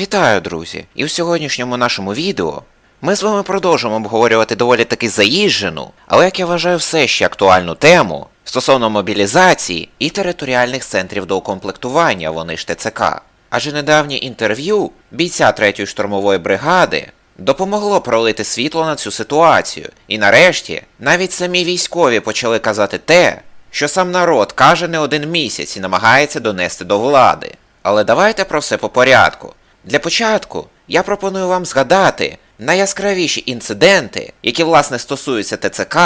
Вітаю, друзі! І в сьогоднішньому нашому відео ми з вами продовжимо обговорювати доволі таки заїжджену, але як я вважаю, все ще актуальну тему стосовно мобілізації і територіальних центрів доукомплектування, вони ж ТЦК. Адже недавнє інтерв'ю бійця 3-ї штурмової бригади допомогло пролити світло на цю ситуацію, і нарешті навіть самі військові почали казати те, що сам народ каже не один місяць і намагається донести до влади. Але давайте про все по порядку. Для початку я пропоную вам згадати найяскравіші інциденти, які власне стосуються ТЦК,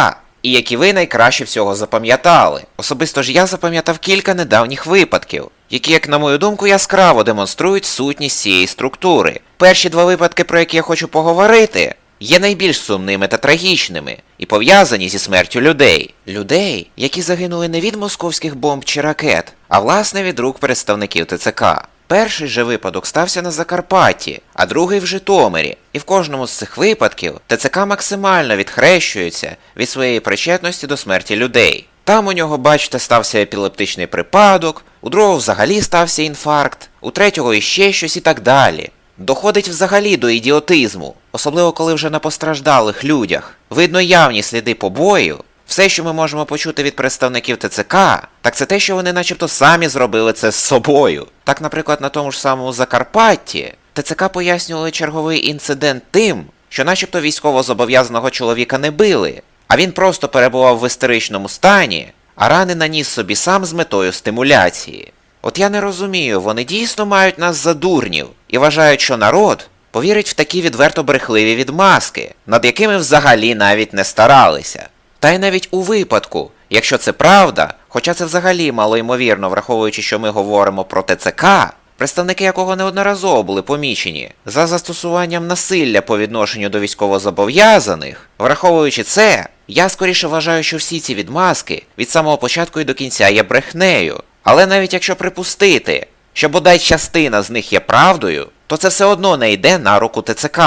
і які ви найкраще всього запам'ятали. Особисто ж я запам'ятав кілька недавніх випадків, які, як на мою думку, яскраво демонструють сутність цієї структури. Перші два випадки, про які я хочу поговорити, є найбільш сумними та трагічними і пов'язані зі смертю людей. Людей, які загинули не від московських бомб чи ракет, а власне від рук представників ТЦК. Перший же випадок стався на Закарпатті, а другий в Житомирі. І в кожному з цих випадків ТЦК максимально відхрещується від своєї причетності до смерті людей. Там у нього, бачите, стався епілептичний припадок, у другого взагалі стався інфаркт, у третього іще щось і так далі. Доходить взагалі до ідіотизму, особливо коли вже на постраждалих людях. Видно явні сліди побою. Все, що ми можемо почути від представників ТЦК, так це те, що вони начебто самі зробили це з собою. Так, наприклад, на тому ж самому Закарпатті ТЦК пояснювали черговий інцидент тим, що начебто військовозобов'язаного чоловіка не били, а він просто перебував в істеричному стані, а рани наніс собі сам з метою стимуляції. От я не розумію, вони дійсно мають нас за дурнів і вважають, що народ повірить в такі відверто брехливі відмазки, над якими взагалі навіть не старалися. Та й навіть у випадку, якщо це правда, хоча це взагалі мало ймовірно, враховуючи, що ми говоримо про ТЦК, представники якого неодноразово були помічені за застосуванням насилля по відношенню до військовозобов'язаних, враховуючи це, я скоріше вважаю, що всі ці відмазки від самого початку і до кінця є брехнею. Але навіть якщо припустити, що бодай частина з них є правдою, то це все одно не йде на руку ТЦК.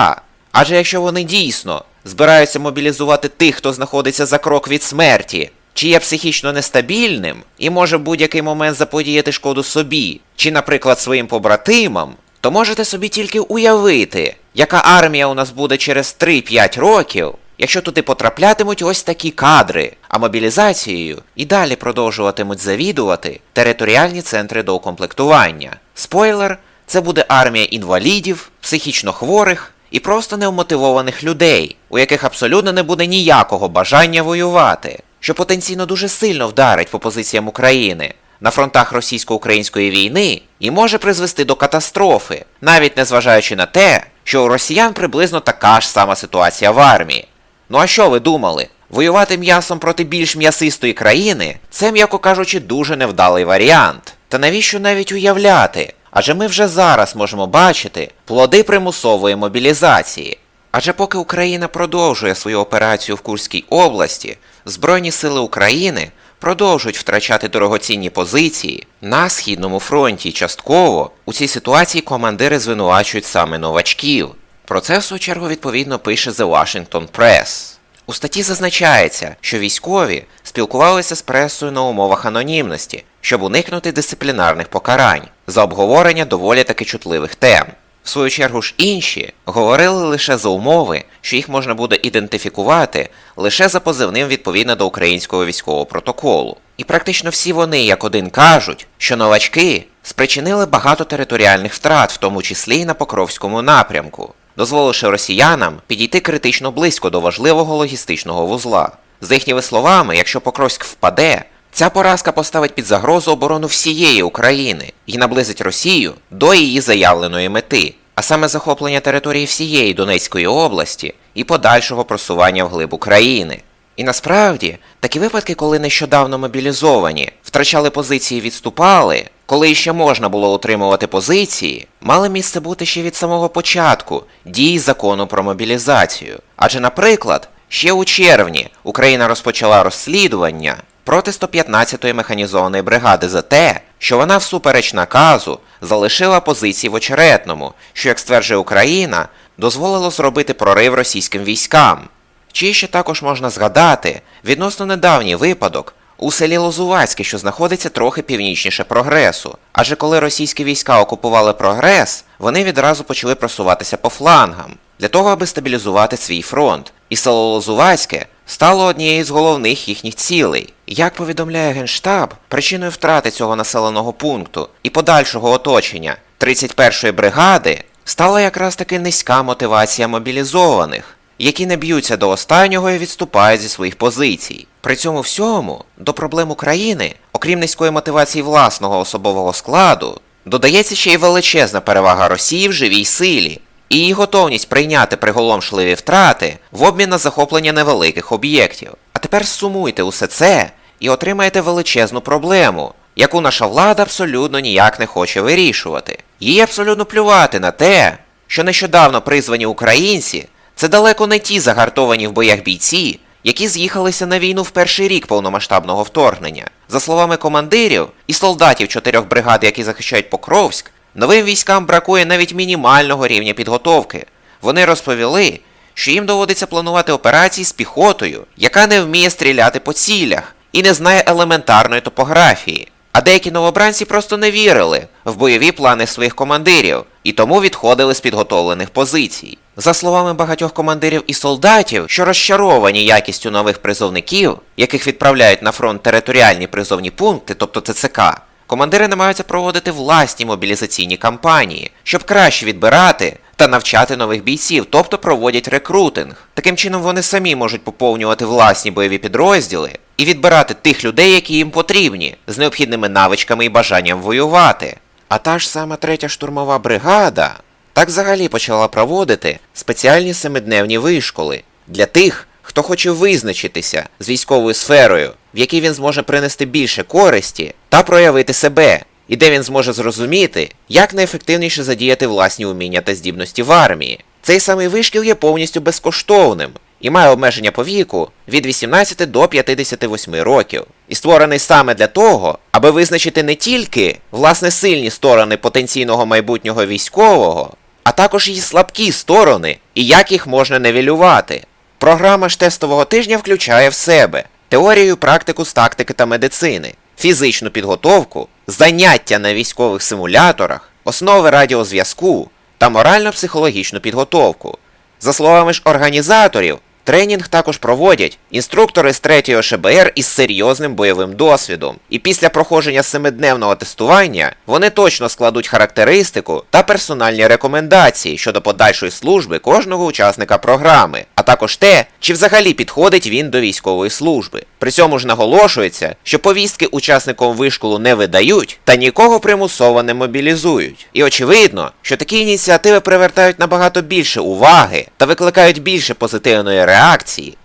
Адже якщо вони дійсно збираються мобілізувати тих, хто знаходиться за крок від смерті, чи є психічно нестабільним і може в будь-який момент заподіяти шкоду собі, чи, наприклад, своїм побратимам, то можете собі тільки уявити, яка армія у нас буде через 3-5 років, якщо туди потраплятимуть ось такі кадри, а мобілізацією і далі продовжуватимуть завідувати територіальні центри доукомплектування. Спойлер, це буде армія інвалідів, психічно хворих і просто неумотивованих людей, у яких абсолютно не буде ніякого бажання воювати, що потенційно дуже сильно вдарить по позиціям України на фронтах російсько-української війни і може призвести до катастрофи, навіть незважаючи на те, що у росіян приблизно така ж сама ситуація в армії. Ну а що ви думали? Воювати м'ясом проти більш м'ясистої країни це, м'яко кажучи, дуже невдалий варіант. Та навіщо навіть уявляти? Адже ми вже зараз можемо бачити плоди примусової мобілізації. Адже поки Україна продовжує свою операцію в Курській області, Збройні сили України продовжують втрачати дорогоцінні позиції на Східному фронті частково у цій ситуації командири звинувачують саме новачків. Про це в свою чергу відповідно пише The Washington Press. У статті зазначається, що військові спілкувалися з пресою на умовах анонімності, щоб уникнути дисциплінарних покарань за обговорення доволі таки чутливих тем. В свою чергу ж інші говорили лише за умови, що їх можна буде ідентифікувати лише за позивним відповідно до українського військового протоколу. І практично всі вони, як один кажуть, що новачки спричинили багато територіальних втрат, в тому числі й на Покровському напрямку, дозволивши росіянам підійти критично близько до важливого логістичного вузла. За їхніми словами, якщо Покровськ впаде, ця поразка поставить під загрозу оборону всієї України і наблизить Росію до її заявленої мети, а саме захоплення території всієї Донецької області і подальшого просування вглиб України. І насправді такі випадки, коли нещодавно мобілізовані, втрачали позиції, і відступали, коли ще можна було утримувати позиції, мали місце бути ще від самого початку дій закону про мобілізацію. Адже, наприклад, ще у червні Україна розпочала розслідування проти 115-ї механізованої бригади за те, що вона всупереч наказу залишила позиції в очеретному, що, як стверджує Україна, дозволило зробити прорив російським військам. Чи ще також можна згадати відносно недавній випадок у селі Лозувацьке, що знаходиться трохи північніше прогресу. Адже коли російські війська окупували прогрес, вони відразу почали просуватися по флангам для того, аби стабілізувати свій фронт. І село Лозувацьке стало однією з головних їхніх цілей. Як повідомляє Генштаб, причиною втрати цього населеного пункту і подальшого оточення 31-ї бригади стала якраз таки низька мотивація мобілізованих, які не б'ються до останнього і відступають зі своїх позицій. При цьому всьому до проблем України, окрім низької мотивації власного особового складу, додається ще й величезна перевага Росії в живій силі і її готовність прийняти приголомшливі втрати в обмін на захоплення невеликих об'єктів. А тепер сумуйте усе це і отримаєте величезну проблему, яку наша влада абсолютно ніяк не хоче вирішувати. Їй абсолютно плювати на те, що нещодавно призвані українці це далеко не ті загартовані в боях бійці, які з'їхалися на війну в перший рік повномасштабного вторгнення. За словами командирів і солдатів чотирьох бригад, які захищають Покровськ, новим військам бракує навіть мінімального рівня підготовки. Вони розповіли, що їм доводиться планувати операції з піхотою, яка не вміє стріляти по цілях і не знає елементарної топографії. А деякі новобранці просто не вірили в бойові плани своїх командирів і тому відходили з підготовлених позицій. За словами багатьох командирів і солдатів, що розчаровані якістю нових призовників, яких відправляють на фронт територіальні призовні пункти, тобто ТЦК, командири намагаються проводити власні мобілізаційні кампанії, щоб краще відбирати та навчати нових бійців, тобто проводять рекрутинг. Таким чином вони самі можуть поповнювати власні бойові підрозділи і відбирати тих людей, які їм потрібні, з необхідними навичками і бажанням воювати. А та ж сама третя штурмова бригада так взагалі почала проводити спеціальні семидневні вишколи для тих, хто хоче визначитися з військовою сферою, в якій він зможе принести більше користі та проявити себе, і де він зможе зрозуміти, як найефективніше задіяти власні уміння та здібності в армії. Цей самий вишкіл є повністю безкоштовним і має обмеження по віку від 18 до 58 років, і створений саме для того, аби визначити не тільки власне сильні сторони потенційного майбутнього військового, а також її слабкі сторони і як їх можна невілювати. Програма ж тестового тижня включає в себе теорію, практику з тактики та медицини, фізичну підготовку, заняття на військових симуляторах, основи радіозв'язку та морально-психологічну підготовку. За словами ж організаторів, тренінг також проводять інструктори з 3 ШБР із серйозним бойовим досвідом. І після проходження семидневного тестування вони точно складуть характеристику та персональні рекомендації щодо подальшої служби кожного учасника програми, а також те, чи взагалі підходить він до військової служби. При цьому ж наголошується, що повістки учасникам вишколу не видають та нікого примусово не мобілізують. І очевидно, що такі ініціативи привертають набагато більше уваги та викликають більше позитивної реакції,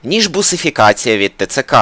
ніж бусифікація від ТЦК.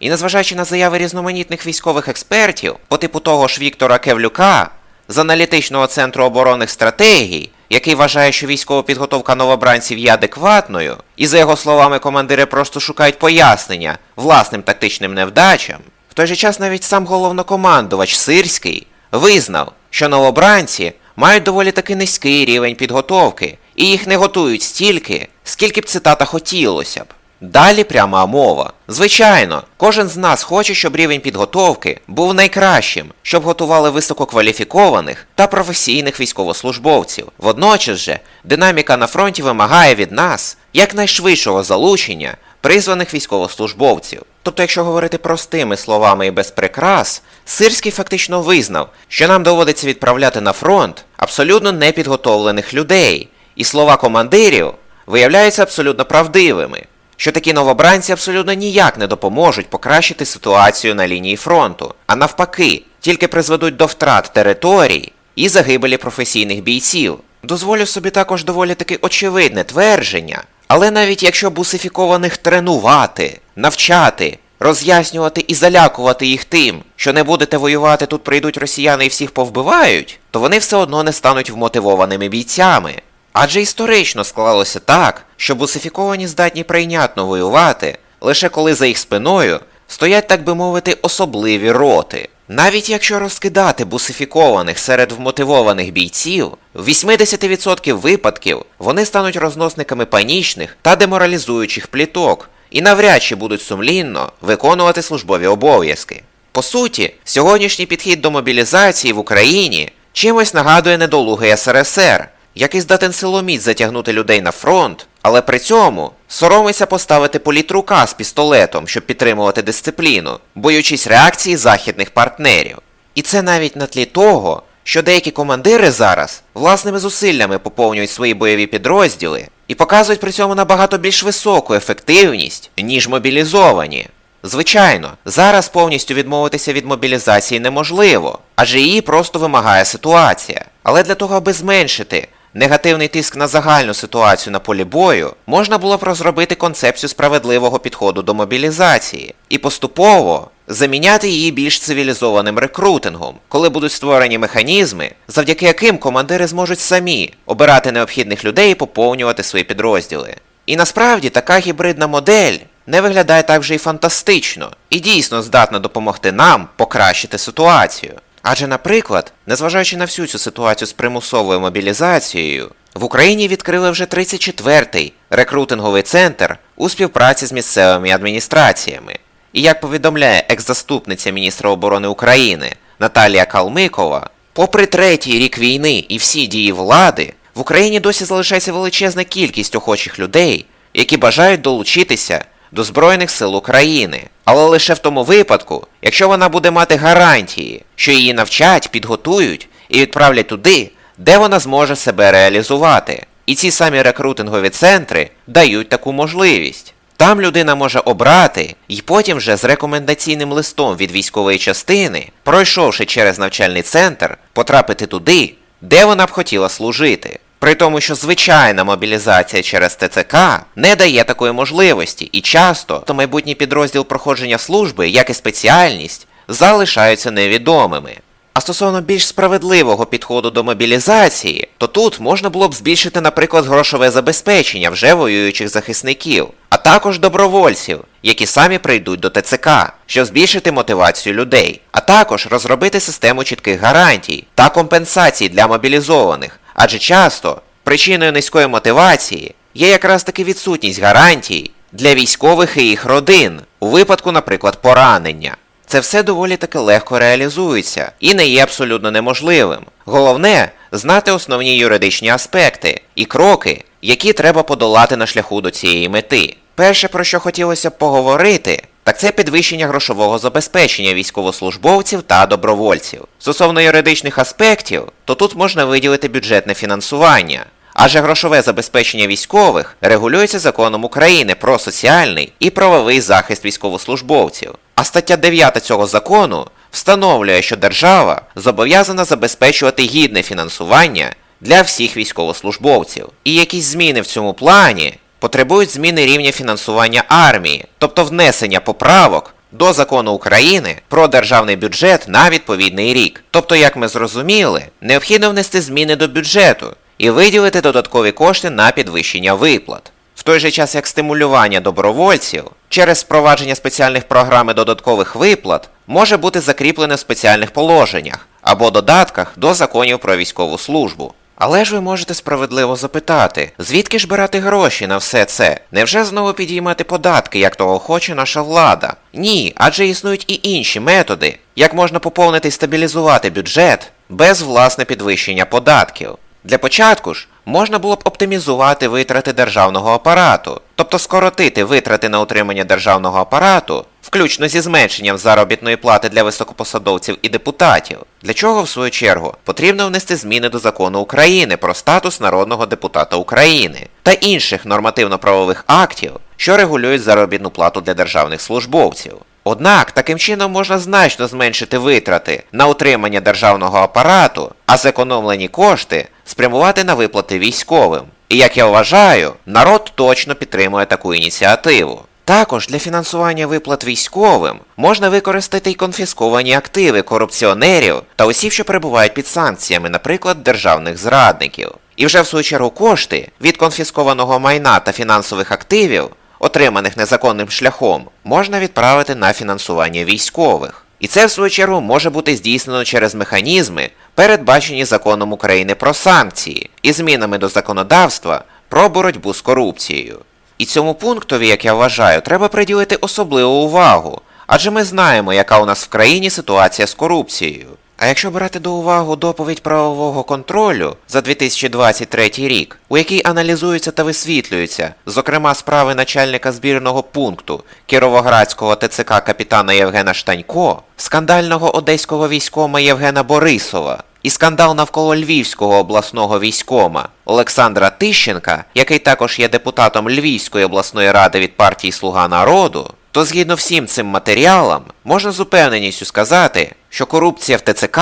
І незважаючи на заяви різноманітних військових експертів, по типу того ж Віктора Кевлюка з аналітичного центру оборонних стратегій, який вважає, що військова підготовка новобранців є адекватною, і за його словами, командири просто шукають пояснення власним тактичним невдачам, в той же час навіть сам головнокомандувач Сирський визнав, що новобранці мають доволі таки низький рівень підготовки, і їх не готують стільки, скільки б цитата хотілося б. Далі пряма мова. Звичайно, кожен з нас хоче, щоб рівень підготовки був найкращим, щоб готували висококваліфікованих та професійних військовослужбовців. Водночас же, динаміка на фронті вимагає від нас якнайшвидшого залучення призваних військовослужбовців. Тобто, якщо говорити простими словами і без прикрас, Сирський фактично визнав, що нам доводиться відправляти на фронт абсолютно непідготовлених людей, і слова командирів виявляються абсолютно правдивими що такі новобранці абсолютно ніяк не допоможуть покращити ситуацію на лінії фронту, а навпаки, тільки призведуть до втрат територій і загибелі професійних бійців. Дозволю собі також доволі таки очевидне твердження, але навіть якщо бусифікованих тренувати, навчати, роз'яснювати і залякувати їх тим, що не будете воювати, тут прийдуть росіяни і всіх повбивають, то вони все одно не стануть вмотивованими бійцями. Адже історично склалося так, що бусифіковані здатні прийнятно воювати, лише коли за їх спиною стоять, так би мовити, особливі роти. Навіть якщо розкидати бусифікованих серед вмотивованих бійців, в 80% випадків вони стануть розносниками панічних та деморалізуючих пліток і навряд чи будуть сумлінно виконувати службові обов'язки. По суті, сьогоднішній підхід до мобілізації в Україні чимось нагадує недолугий СРСР, який здатен силоміць затягнути людей на фронт, але при цьому соромиться поставити політрука з пістолетом, щоб підтримувати дисципліну, боючись реакції західних партнерів. І це навіть на тлі того, що деякі командири зараз власними зусиллями поповнюють свої бойові підрозділи і показують при цьому набагато більш високу ефективність, ніж мобілізовані. Звичайно, зараз повністю відмовитися від мобілізації неможливо, адже її просто вимагає ситуація. Але для того, аби зменшити негативний тиск на загальну ситуацію на полі бою, можна було б розробити концепцію справедливого підходу до мобілізації і поступово заміняти її більш цивілізованим рекрутингом, коли будуть створені механізми, завдяки яким командири зможуть самі обирати необхідних людей і поповнювати свої підрозділи. І насправді така гібридна модель не виглядає так вже й фантастично і дійсно здатна допомогти нам покращити ситуацію. Адже, наприклад, незважаючи на всю цю ситуацію з примусовою мобілізацією, в Україні відкрили вже 34-й рекрутинговий центр у співпраці з місцевими адміністраціями. І як повідомляє екс-заступниця міністра оборони України Наталія Калмикова, попри третій рік війни і всі дії влади, в Україні досі залишається величезна кількість охочих людей, які бажають долучитися до Збройних сил України, але лише в тому випадку, якщо вона буде мати гарантії, що її навчать, підготують і відправлять туди, де вона зможе себе реалізувати. І ці самі рекрутингові центри дають таку можливість. Там людина може обрати і потім вже з рекомендаційним листом від військової частини, пройшовши через навчальний центр, потрапити туди, де вона б хотіла служити. При тому, що звичайна мобілізація через ТЦК не дає такої можливості, і часто то майбутній підрозділ проходження служби, як і спеціальність, залишаються невідомими. А стосовно більш справедливого підходу до мобілізації, то тут можна було б збільшити, наприклад, грошове забезпечення вже воюючих захисників, а також добровольців, які самі прийдуть до ТЦК, щоб збільшити мотивацію людей, а також розробити систему чітких гарантій та компенсацій для мобілізованих, адже часто причиною низької мотивації є якраз таки відсутність гарантій для військових і їх родин у випадку, наприклад, поранення. Це все доволі таки легко реалізується і не є абсолютно неможливим. Головне знати основні юридичні аспекти і кроки, які треба подолати на шляху до цієї мети. Перше, про що хотілося б поговорити, так це підвищення грошового забезпечення військовослужбовців та добровольців. Стосовно юридичних аспектів, то тут можна виділити бюджетне фінансування. Адже грошове забезпечення військових регулюється законом України про соціальний і правовий захист військовослужбовців. А стаття 9 цього закону встановлює, що держава зобов'язана забезпечувати гідне фінансування для всіх військовослужбовців. І якісь зміни в цьому плані потребують зміни рівня фінансування армії, тобто внесення поправок до закону України про державний бюджет на відповідний рік. Тобто, як ми зрозуміли, необхідно внести зміни до бюджету і виділити додаткові кошти на підвищення виплат. В той же час як стимулювання добровольців через впровадження спеціальних програм і додаткових виплат може бути закріплене в спеціальних положеннях або додатках до законів про військову службу. Але ж ви можете справедливо запитати, звідки ж брати гроші на все це? Невже знову підіймати податки, як того хоче наша влада? Ні, адже існують і інші методи, як можна поповнити і стабілізувати бюджет без власне підвищення податків. Для початку ж можна було б оптимізувати витрати державного апарату, тобто скоротити витрати на утримання державного апарату, включно зі зменшенням заробітної плати для високопосадовців і депутатів. Для чого, в свою чергу, потрібно внести зміни до закону України про статус народного депутата України та інших нормативно-правових актів, що регулюють заробітну плату для державних службовців. Однак таким чином можна значно зменшити витрати на утримання державного апарату, а зекономлені кошти спрямувати на виплати військовим. І як я вважаю, народ точно підтримує таку ініціативу. Також для фінансування виплат військовим можна використати й конфісковані активи корупціонерів та осіб, що перебувають під санкціями, наприклад, державних зрадників. І вже в свою чергу кошти від конфіскованого майна та фінансових активів отриманих незаконним шляхом, можна відправити на фінансування військових. І це, в свою чергу, може бути здійснено через механізми, передбачені законом України про санкції і змінами до законодавства про боротьбу з корупцією. І цьому пунктові, як я вважаю, треба приділити особливу увагу, адже ми знаємо, яка у нас в країні ситуація з корупцією. А якщо брати до уваги доповідь правового контролю за 2023 рік, у якій аналізуються та висвітлюються, зокрема справи начальника збірного пункту Кіровоградського ТЦК капітана Євгена Штанько, скандального одеського військома Євгена Борисова і скандал навколо Львівського обласного військома Олександра Тищенка, який також є депутатом Львівської обласної ради від партії Слуга народу, то згідно всім цим матеріалам можна з упевненістю сказати, що корупція в ТЦК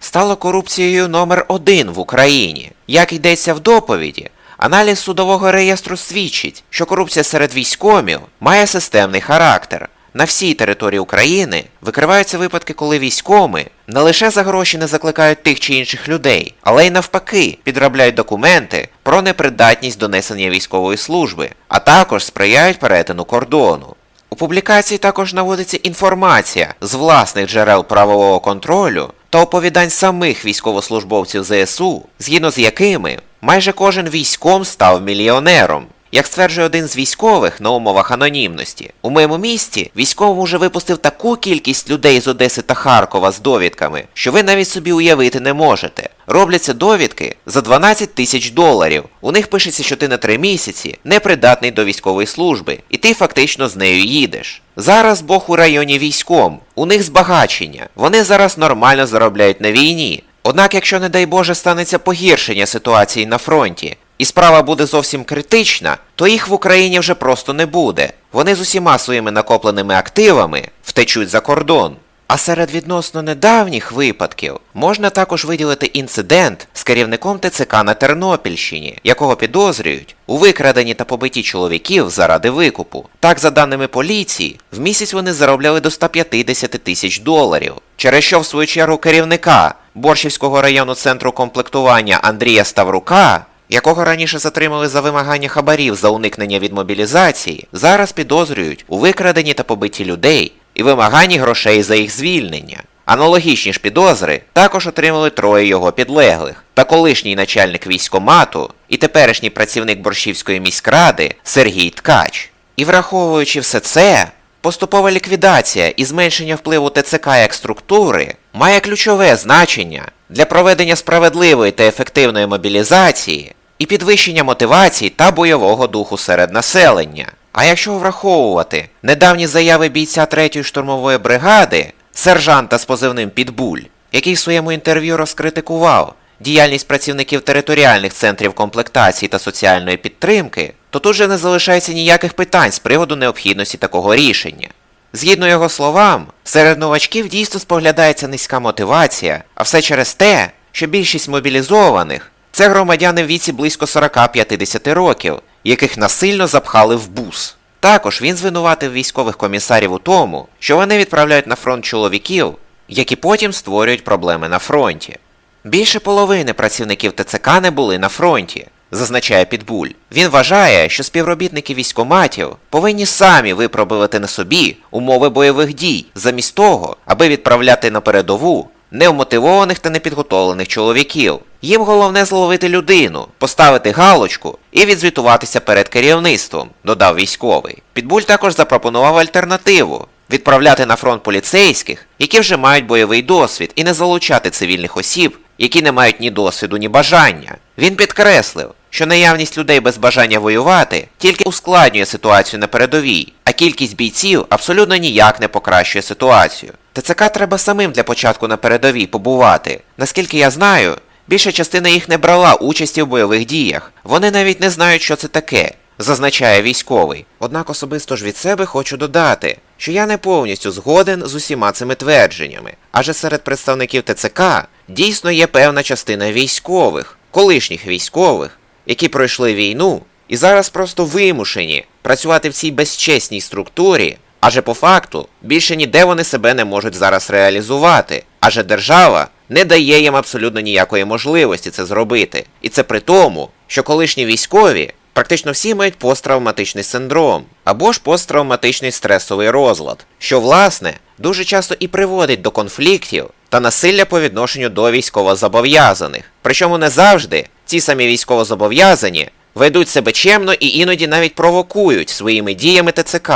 стала корупцією номер один в Україні. Як йдеться в доповіді, аналіз судового реєстру свідчить, що корупція серед військомів має системний характер. На всій території України викриваються випадки, коли військоми не лише за гроші не закликають тих чи інших людей, але й навпаки підробляють документи про непридатність до несення військової служби, а також сприяють перетину кордону. У публікації також наводиться інформація з власних джерел правового контролю та оповідань самих військовослужбовців ЗСУ, згідно з якими майже кожен військом став мільйонером. Як стверджує один з військових на умовах анонімності, у моєму місті військовим уже випустив таку кількість людей з Одеси та Харкова з довідками, що ви навіть собі уявити не можете. Робляться довідки за 12 тисяч доларів. У них пишеться, що ти на три місяці непридатний до військової служби, і ти фактично з нею їдеш. Зараз Бог у районі військом, у них збагачення. Вони зараз нормально заробляють на війні. Однак, якщо, не дай Боже, станеться погіршення ситуації на фронті, і справа буде зовсім критична, то їх в Україні вже просто не буде. Вони з усіма своїми накопленими активами втечуть за кордон. А серед відносно недавніх випадків можна також виділити інцидент з керівником ТЦК на Тернопільщині, якого підозрюють у викраденні та побитті чоловіків заради викупу. Так, за даними поліції, в місяць вони заробляли до 150 тисяч доларів, через що в свою чергу керівника Борщівського району центру комплектування Андрія Ставрука якого раніше затримали за вимагання хабарів за уникнення від мобілізації, зараз підозрюють у викраденні та побитті людей і вимаганні грошей за їх звільнення. Аналогічні ж підозри також отримали троє його підлеглих та колишній начальник військомату і теперішній працівник Борщівської міськради Сергій Ткач. І враховуючи все це, поступова ліквідація і зменшення впливу ТЦК як структури має ключове значення для проведення справедливої та ефективної мобілізації і підвищення мотивації та бойового духу серед населення. А якщо враховувати недавні заяви бійця 3-ї штурмової бригади, сержанта з позивним Підбуль, який в своєму інтерв'ю розкритикував діяльність працівників територіальних центрів комплектації та соціальної підтримки, то тут же не залишається ніяких питань з приводу необхідності такого рішення. Згідно його словам, серед новачків дійсно споглядається низька мотивація, а все через те, що більшість мобілізованих це громадяни в віці близько 40-50 років, яких насильно запхали в бус. Також він звинуватив військових комісарів у тому, що вони відправляють на фронт чоловіків, які потім створюють проблеми на фронті. Більше половини працівників ТЦК не були на фронті, зазначає Підбуль. Він вважає, що співробітники військоматів повинні самі випробувати на собі умови бойових дій, замість того, аби відправляти на передову невмотивованих та непідготовлених чоловіків. Їм головне зловити людину, поставити галочку і відзвітуватися перед керівництвом, додав військовий. Підбуль також запропонував альтернативу відправляти на фронт поліцейських, які вже мають бойовий досвід, і не залучати цивільних осіб, які не мають ні досвіду, ні бажання. Він підкреслив, що наявність людей без бажання воювати тільки ускладнює ситуацію на передовій, а кількість бійців абсолютно ніяк не покращує ситуацію. ТЦК треба самим для початку на передовій побувати. Наскільки я знаю, більша частина їх не брала участі в бойових діях. Вони навіть не знають, що це таке, зазначає військовий. Однак особисто ж від себе хочу додати, що я не повністю згоден з усіма цими твердженнями, адже серед представників ТЦК дійсно є певна частина військових, колишніх військових, які пройшли війну і зараз просто вимушені працювати в цій безчесній структурі, адже по факту більше ніде вони себе не можуть зараз реалізувати, адже держава не дає їм абсолютно ніякої можливості це зробити. І це при тому, що колишні військові практично всі мають посттравматичний синдром або ж посттравматичний стресовий розлад, що власне дуже часто і приводить до конфліктів та насилля по відношенню до військовозобов'язаних. Причому не завжди ці самі військовозобов'язані ведуть себе чемно і іноді навіть провокують своїми діями ТЦК.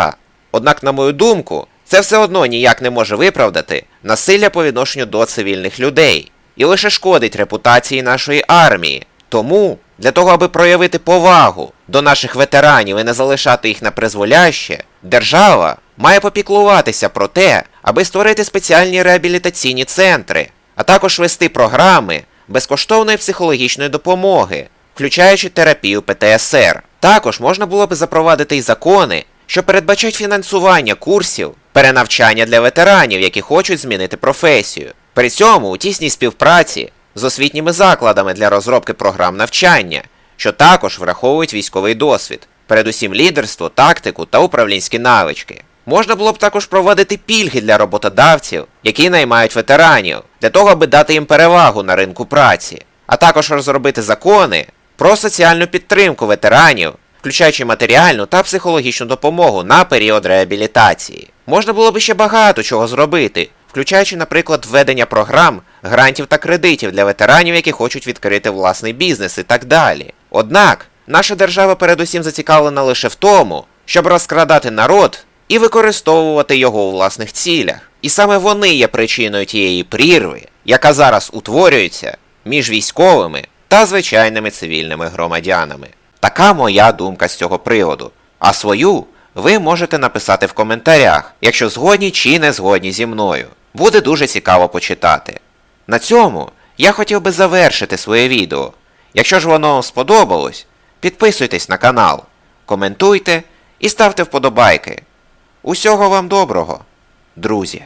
Однак, на мою думку, це все одно ніяк не може виправдати насилля по відношенню до цивільних людей і лише шкодить репутації нашої армії. Тому, для того, аби проявити повагу до наших ветеранів і не залишати їх на призволяще, держава має попіклуватися про те, аби створити спеціальні реабілітаційні центри, а також вести програми безкоштовної психологічної допомоги, включаючи терапію ПТСР. Також можна було б запровадити й закони, що передбачають фінансування курсів перенавчання для ветеранів, які хочуть змінити професію. При цьому у тісній співпраці з освітніми закладами для розробки програм навчання, що також враховують військовий досвід, передусім лідерство, тактику та управлінські навички. Можна було б також проводити пільги для роботодавців, які наймають ветеранів, для того, аби дати їм перевагу на ринку праці, а також розробити закони про соціальну підтримку ветеранів, включаючи матеріальну та психологічну допомогу на період реабілітації. Можна було б ще багато чого зробити, включаючи, наприклад, введення програм, грантів та кредитів для ветеранів, які хочуть відкрити власний бізнес і так далі. Однак, наша держава передусім зацікавлена лише в тому, щоб розкрадати народ і використовувати його у власних цілях. І саме вони є причиною тієї прірви, яка зараз утворюється між військовими та звичайними цивільними громадянами. Така моя думка з цього приводу. А свою ви можете написати в коментарях, якщо згодні чи не згодні зі мною. Буде дуже цікаво почитати. На цьому я хотів би завершити своє відео. Якщо ж воно вам сподобалось, підписуйтесь на канал, коментуйте і ставте вподобайки. Усього вам доброго, друзі!